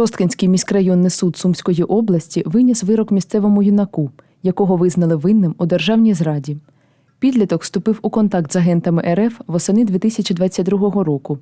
Шосткинський міськрайонний суд Сумської області виніс вирок місцевому юнаку, якого визнали винним у державній зраді. Підліток вступив у контакт з агентами РФ восени 2022 року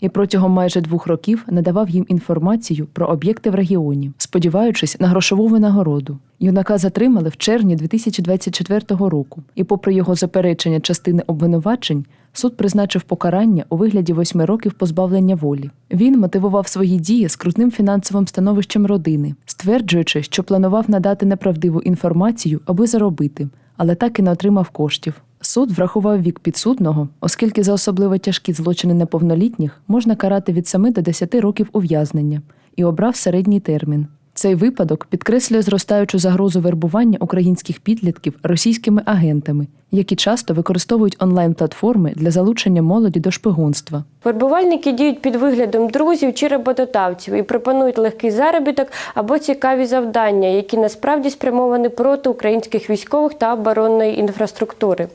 і протягом майже двох років надавав їм інформацію про об'єкти в регіоні, сподіваючись на грошову винагороду. Юнака затримали в червні 2024 року, і, попри його заперечення частини обвинувачень, суд призначив покарання у вигляді восьми років позбавлення волі. Він мотивував свої дії скрутним фінансовим становищем родини, стверджуючи, що планував надати неправдиву інформацію, аби заробити, але так і не отримав коштів. Суд врахував вік підсудного, оскільки за особливо тяжкі злочини неповнолітніх можна карати від 7 до 10 років ув'язнення і обрав середній термін. Цей випадок підкреслює зростаючу загрозу вербування українських підлітків російськими агентами, які часто використовують онлайн-платформи для залучення молоді до шпигунства. Вербувальники діють під виглядом друзів чи роботодавців і пропонують легкий заробіток або цікаві завдання, які насправді спрямовані проти українських військових та оборонної інфраструктури.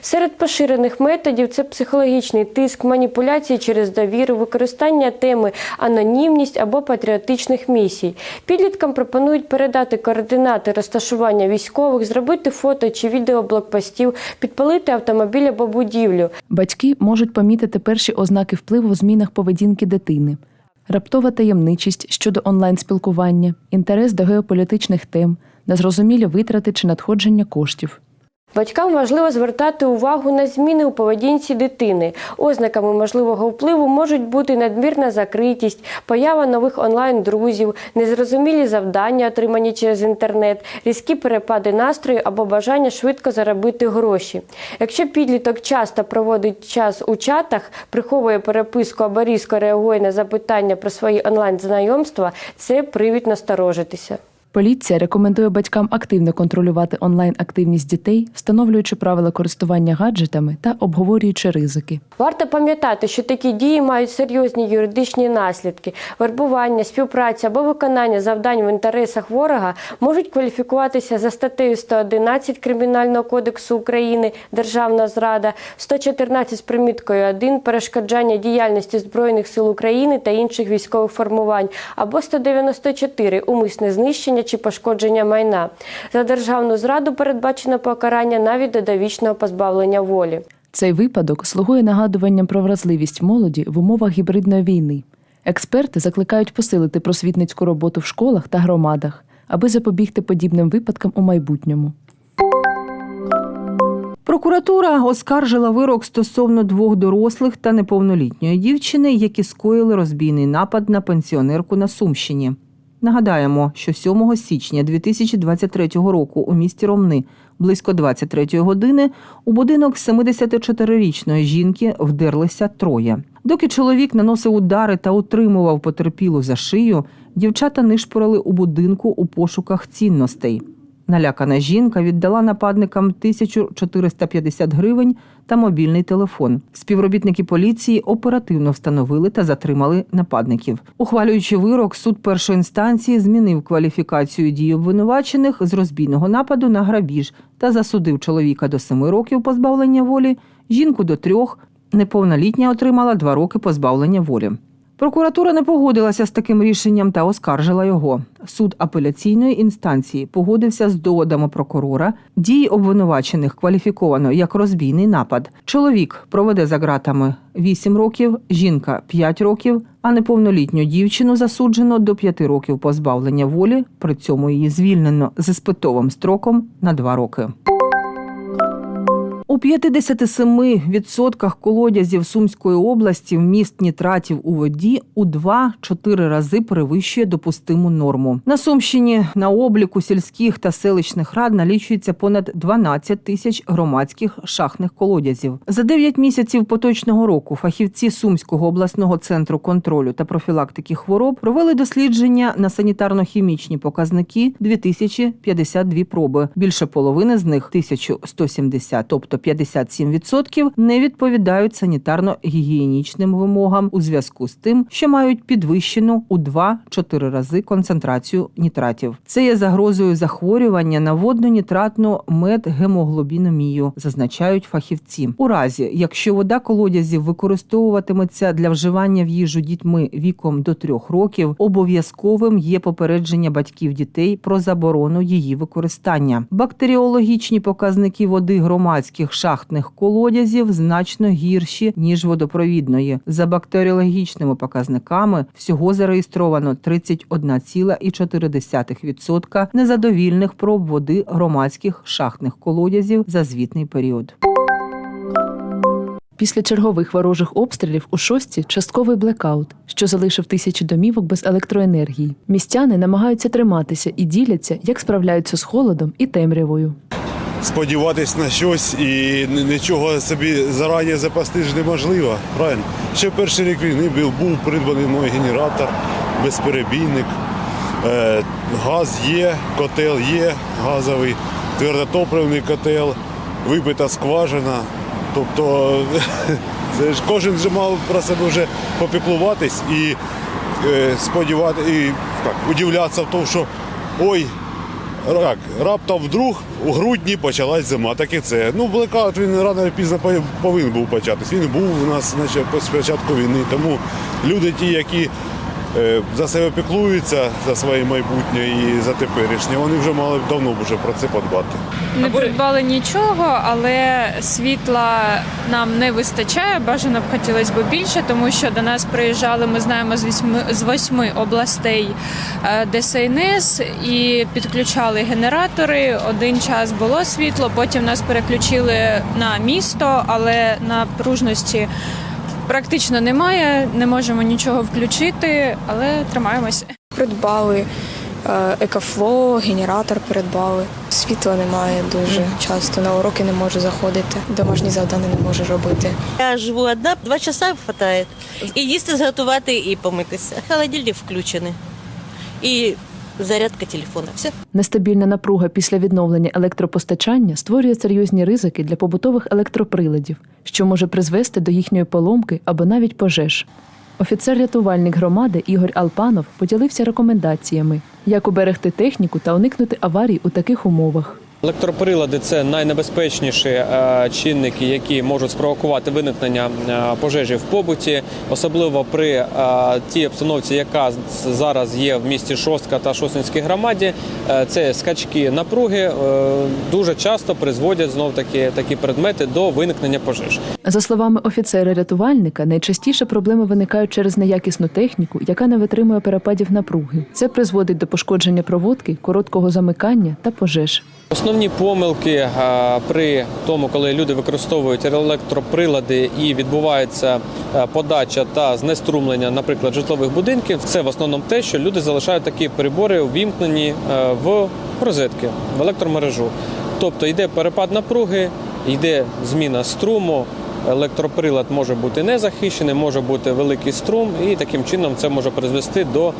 Серед поширених методів це психологічний тиск, маніпуляції через довіру, використання теми анонімність або патріотичних місій. Підліткам пропонують передати координати розташування військових, зробити фото чи відео блокпостів, підпалити автомобіль або будівлю. Батьки можуть помітити перші ознаки впливу в змінах поведінки дитини, раптова таємничість щодо онлайн-спілкування, інтерес до геополітичних тем, незрозумілі витрати чи надходження коштів. Батькам важливо звертати увагу на зміни у поведінці дитини. Ознаками можливого впливу можуть бути надмірна закритість, поява нових онлайн-друзів, незрозумілі завдання, отримані через інтернет, різкі перепади настрою або бажання швидко заробити гроші. Якщо підліток часто проводить час у чатах, приховує переписку або різко реагує на запитання про свої онлайн-знайомства, це привід насторожитися. Поліція рекомендує батькам активно контролювати онлайн-активність дітей, встановлюючи правила користування гаджетами та обговорюючи ризики. Варто пам'ятати, що такі дії мають серйозні юридичні наслідки. Вербування, співпраця або виконання завдань в інтересах ворога можуть кваліфікуватися за статтею 111 Кримінального кодексу України Державна зрада, 114 з приміткою 1 перешкоджання діяльності Збройних сил України та інших військових формувань, або 194 умисне знищення чи пошкодження майна. За державну зраду передбачено покарання навіть до довічного позбавлення волі. Цей випадок слугує нагадуванням про вразливість молоді в умовах гібридної війни. Експерти закликають посилити просвітницьку роботу в школах та громадах, аби запобігти подібним випадкам у майбутньому. Прокуратура оскаржила вирок стосовно двох дорослих та неповнолітньої дівчини, які скоїли розбійний напад на пенсіонерку на Сумщині. Нагадаємо, що 7 січня 2023 року у місті Ромни близько 23 години у будинок 74-річної жінки вдерлися троє. Доки чоловік наносив удари та утримував потерпілу за шию, дівчата нишпорили у будинку у пошуках цінностей. Налякана жінка віддала нападникам 1450 гривень та мобільний телефон. Співробітники поліції оперативно встановили та затримали нападників. Ухвалюючи вирок, суд першої інстанції змінив кваліфікацію дій обвинувачених з розбійного нападу на грабіж та засудив чоловіка до 7 років позбавлення волі, жінку до трьох. Неповнолітня отримала 2 роки позбавлення волі. Прокуратура не погодилася з таким рішенням та оскаржила його. Суд апеляційної інстанції погодився з доводами прокурора. Дії обвинувачених кваліфіковано як розбійний напад. Чоловік проведе за ґратами 8 років, жінка 5 років, а неповнолітню дівчину засуджено до 5 років позбавлення волі. При цьому її звільнено з іспитовим строком на 2 роки. У 57% колодязів Сумської області вміст нітратів у воді у 2-4 рази перевищує допустиму норму. На Сумщині на обліку сільських та селищних рад налічується понад 12 тисяч громадських шахтних колодязів. За 9 місяців поточного року фахівці Сумського обласного центру контролю та профілактики хвороб провели дослідження на санітарно-хімічні показники 2052 проби. Більше половини з них 1170, тобто 57% не відповідають санітарно-гігієнічним вимогам у зв'язку з тим, що мають підвищену у 2-4 рази концентрацію нітратів. Це є загрозою захворювання на водно-нітратну медгемоглобіномію, зазначають фахівці. У разі, якщо вода колодязів використовуватиметься для вживання в їжу дітьми віком до 3 років, обов'язковим є попередження батьків дітей про заборону її використання. Бактеріологічні показники води громадських шахтних колодязів значно гірші ніж водопровідної. За бактеріологічними показниками всього зареєстровано 31,4% незадовільних проб води громадських шахтних колодязів за звітний період. Після чергових ворожих обстрілів у шості частковий блекаут, що залишив тисячі домівок без електроенергії. Містяни намагаються триматися і діляться, як справляються з холодом і темрявою. Сподіватись на щось і нічого собі зарані запасти ж неможливо. Правильно? Ще перший рік війни був, був придбаний мною генератор, безперебійник, е, газ є, котел є газовий, твердотопливний котел, вибита скважина. Тобто це ж кожен вже мав про себе вже попіклуватись і е, сподівати, і так, удивлятися в тому, що ой, як, раптом вдруг у грудні почалась зима, так і це. Ну, блекаут він рано чи пізно повинен був початись. Він був у нас значить, з початку війни. Тому люди ті, які за себе піклуються, за своє майбутнє і за теперішнє, вони вже мали б давно б вже про це подбати. Не придбали нічого, але світла нам не вистачає. Бажано б хотілося б більше, тому що до нас приїжджали, ми знаємо з восьми з восьми областей е, ДСНС і підключали генератори. Один час було світло, потім нас переключили на місто, але на пружності практично немає. Не можемо нічого включити, але тримаємося. Придбали е, екофло, генератор придбали. Світла немає дуже часто. На уроки не можу заходити. Домашні завдання не можу робити. Я живу одна, два часа хватає. І їсти зготувати, і помитися. Холодильник включений. І зарядка телефона. Все. Нестабільна напруга після відновлення електропостачання створює серйозні ризики для побутових електроприладів, що може призвести до їхньої поломки або навіть пожеж. Офіцер-рятувальник громади Ігор Алпанов поділився рекомендаціями, як уберегти техніку та уникнути аварій у таких умовах. Електроприлади це найнебезпечніші е, чинники, які можуть спровокувати виникнення е, пожежі в побуті, особливо при е, тій обстановці, яка зараз є в місті Шостка та Шостинській громаді. Це скачки напруги дуже часто призводять знов таки такі предмети до виникнення пожеж. За словами офіцера-рятувальника, найчастіше проблеми виникають через неякісну техніку, яка не витримує перепадів напруги. Це призводить до пошкодження проводки, короткого замикання та пожеж. Основні помилки е, при тому, коли люди використовують електроприлади і відбувається е, подача та знеструмлення, наприклад, житлових будинків, це в основному те, що люди залишають такі прибори увімкнені е, в розетки, в електромережу. Тобто йде перепад напруги, йде зміна струму. Електроприлад може бути не захищений, може бути великий струм, і таким чином це може призвести до е,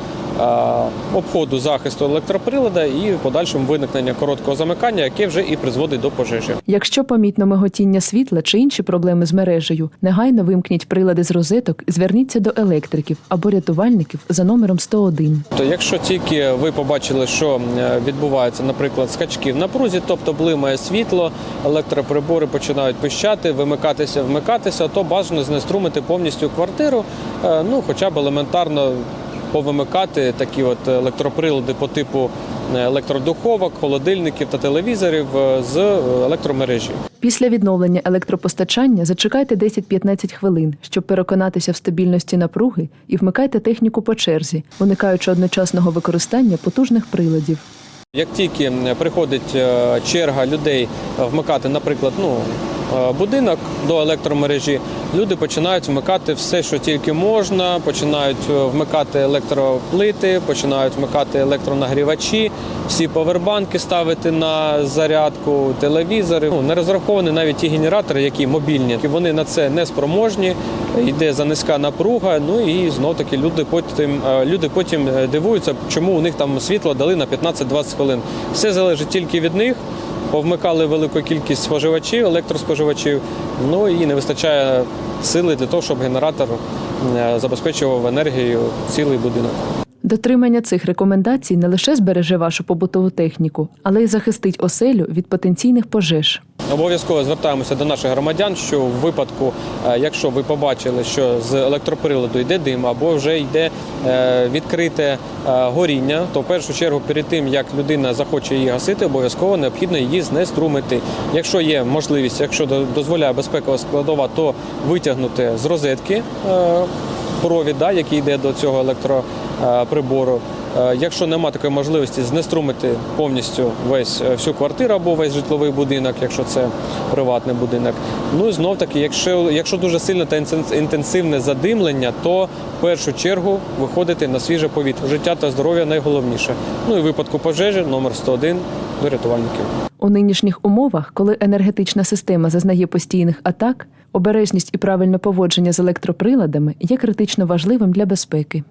обходу захисту електроприлада і в подальшому виникнення короткого замикання, яке вже і призводить до пожежі. Якщо помітно миготіння світла чи інші проблеми з мережею, негайно вимкніть прилади з розеток зверніться до електриків або рятувальників за номером 101. То якщо тільки ви побачили, що е, відбувається, наприклад, скачки в напрузі, тобто блимає світло, електроприбори починають пищати, вимикатися, вмикатися, то бажано знеструмити повністю квартиру, е, ну хоча б елементарно повимикати такі от електроприлади по типу е, електродуховок, холодильників та телевізорів е, з електромережі. Після відновлення електропостачання зачекайте 10-15 хвилин, щоб переконатися в стабільності напруги і вмикайте техніку по черзі, уникаючи одночасного використання потужних приладів. Як тільки приходить черга людей вмикати, наприклад, ну будинок до електромережі, люди починають вмикати все, що тільки можна, починають е, вмикати електроплити, починають вмикати електронагрівачі, всі повербанки ставити на зарядку, телевізори. Ну, не розраховані навіть ті генератори, які мобільні. Вони на це не спроможні. Йде за низька напруга. Ну і знов таки люди потім е, люди потім е, дивуються, чому у них там світло дали на 15-20 хвилин. Все залежить тільки від них. Повмикали велику кількість споживачів, електроспоживачів. Ну і не вистачає сили для того, щоб генератор е, забезпечував енергією цілий будинок. Дотримання цих рекомендацій не лише збереже вашу побутову техніку, але й захистить оселю від потенційних пожеж. Обов'язково звертаємося до наших громадян, що в випадку, е, якщо ви побачили, що з електроприладу йде дим або вже йде е, відкрите е, горіння, то в першу чергу перед тим як людина захоче її гасити, обов'язково необхідно її знеструмити. Якщо є можливість, якщо до- дозволяє безпекова складова, то витягнути з розетки провід, да, який йде до цього електроприбору. Е, Якщо немає такої можливості знеструмити повністю весь е, всю квартиру або весь житловий будинок, якщо це приватний будинок. Ну і знов таки, якщо, якщо дуже сильне та інтен- інтенсивне задимлення, то в першу чергу виходити на свіже повітря. Життя та здоров'я найголовніше. Ну і випадку пожежі номер 101 до рятувальників. У нинішніх умовах, коли енергетична система зазнає постійних атак, обережність і правильне поводження з електроприладами є критично важливим для безпеки.